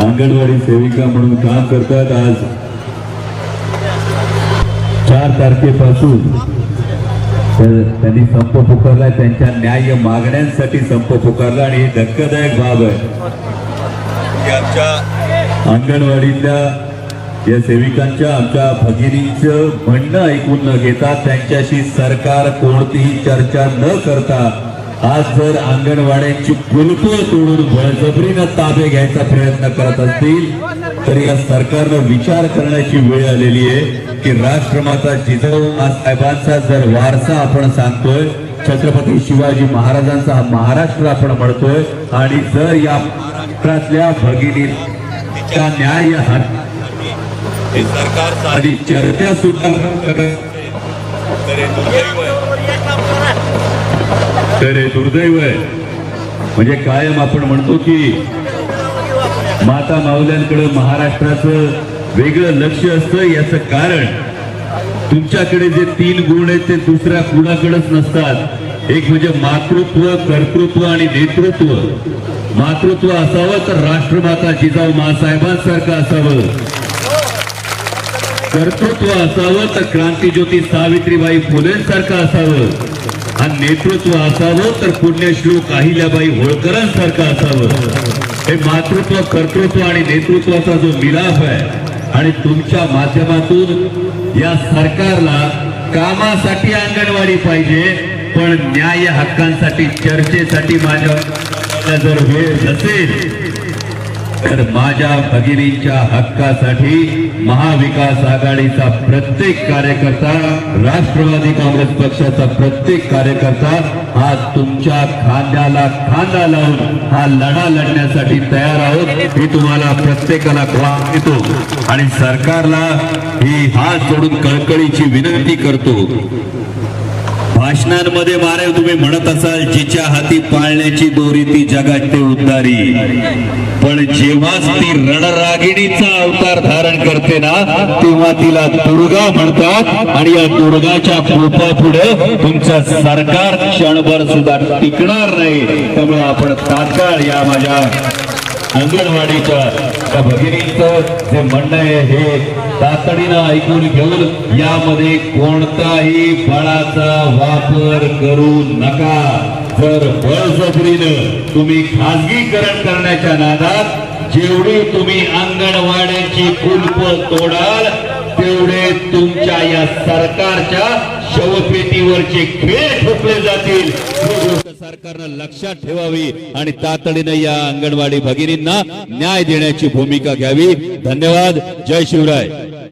अंगणवाडी सेविका म्हणून काम करतात आज. चार तारखेपासून. तर त्यांनी संप पुकारला त्यांच्या न्याय मागण्यांसाठी संप पुकारला आणि ही धक्कादायक बाब आहे. की आमच्या अंगणवाडीतल्या या सेविकांच्या आमच्या भगिनीचं म्हणणं ऐकून न घेता त्यांच्याशी सरकार कोणतीही चर्चा न करता आज जर अंगणवाड्यांची कुलपं तोडून बळजबरीनं ताबे घ्यायचा प्रयत्न करत असतील तर या सरकारनं विचार करण्याची वेळ आलेली आहे की राष्ट्रमाता जिजाऊ साहेबांचा जर वारसा आपण सांगतोय छत्रपती शिवाजी महाराजांचा हा महाराष्ट्र आपण म्हणतोय आणि जर या महाराष्ट्रातल्या भगिनी न्याय हे सरकार चर्चा सुद्धा तर हे दुर्दैव आहे. म्हणजे कायम आपण म्हणतो की माता माऊल्यांकडे महाराष्ट्राचं वेगळं लक्ष असतं याचं कारण तुमच्याकडे जे तीन गुण आहेत ते दुसऱ्या कुणाकडेच नसतात. एक म्हणजे मातृत्व कर्तृत्व आणि नेतृत्व. मातृत्व असावं तर राष्ट्रमाता जिजाऊ मासाहेबांसारखं असावं. कर्तृत्व असावं तर क्रांतीज्योती सावित्रीबाई फुलेंसारखं असावं. हा नेतृत्व असावं तर पुण्यश्लोक अहिल्याबाई होळकरांसारखं असावं. हे मातृत्व कर्तृत्व आणि नेतृत्वाचा जो मिलाफ आहे आणि तुमच्या माध्यमातून या सरकारला कामासाठी अंगणवाडी पाहिजे पण न्याय हक्कांसाठी चर्चेसाठी माझ्या जर वेळ नसेल तर माझ्या भगिनींच्या हक्कासाठी महाविकास आघाडीचा प्रत्येक कार्यकर्ता राष्ट्रवादी काँग्रेस पक्षाचा प्रत्येक कार्यकर्ता हा तुमच्या खांद्याला खांदा लावून हा लढा लढण्यासाठी तयार आहोत मी तुम्हाला प्रत्येकाला ग्वाह देतो. आणि सरकारला ही हात जोडून कळकळीची विनंती करतो. भाषणांमध्ये मारे तुम्ही म्हणत असाल जिच्या हाती पाळण्याची दोरी ती जगाचे उद्धारी. पण जेव्हाच ती रणरागिणीचा अवतार धारण करते ना तेव्हा तिला दुर्गा म्हणतात आणि या दुर्गाच्या कृपा पुढे तुमचं सरकार क्षणभर सुद्धा टिकणार नाही. त्यामुळे आपण तात्काळ या माझ्या अंगणवाडीच्या त्या भगिनींचं जे म्हणणं आहे हे तातडीनं ऐकून घेऊन यामध्ये कोणताही बळाचा वापर करू नका. जर बळजबरीनं तुम्ही खाजगीकरण करण्याच्या नादात जेवढी तुम्ही अंगणवाड्यांची कुलप तोडाल तेवढे तुमच्या या सरकारच्या शेतीवरचे खेळ ठोकले जातील. सरकारनं लक्षात ठेवावी आणि तातडीनं या अंगणवाडी भगिनींना न्याय देण्याची भूमिका घ्यावी. धन्यवाद. जय शिवराय.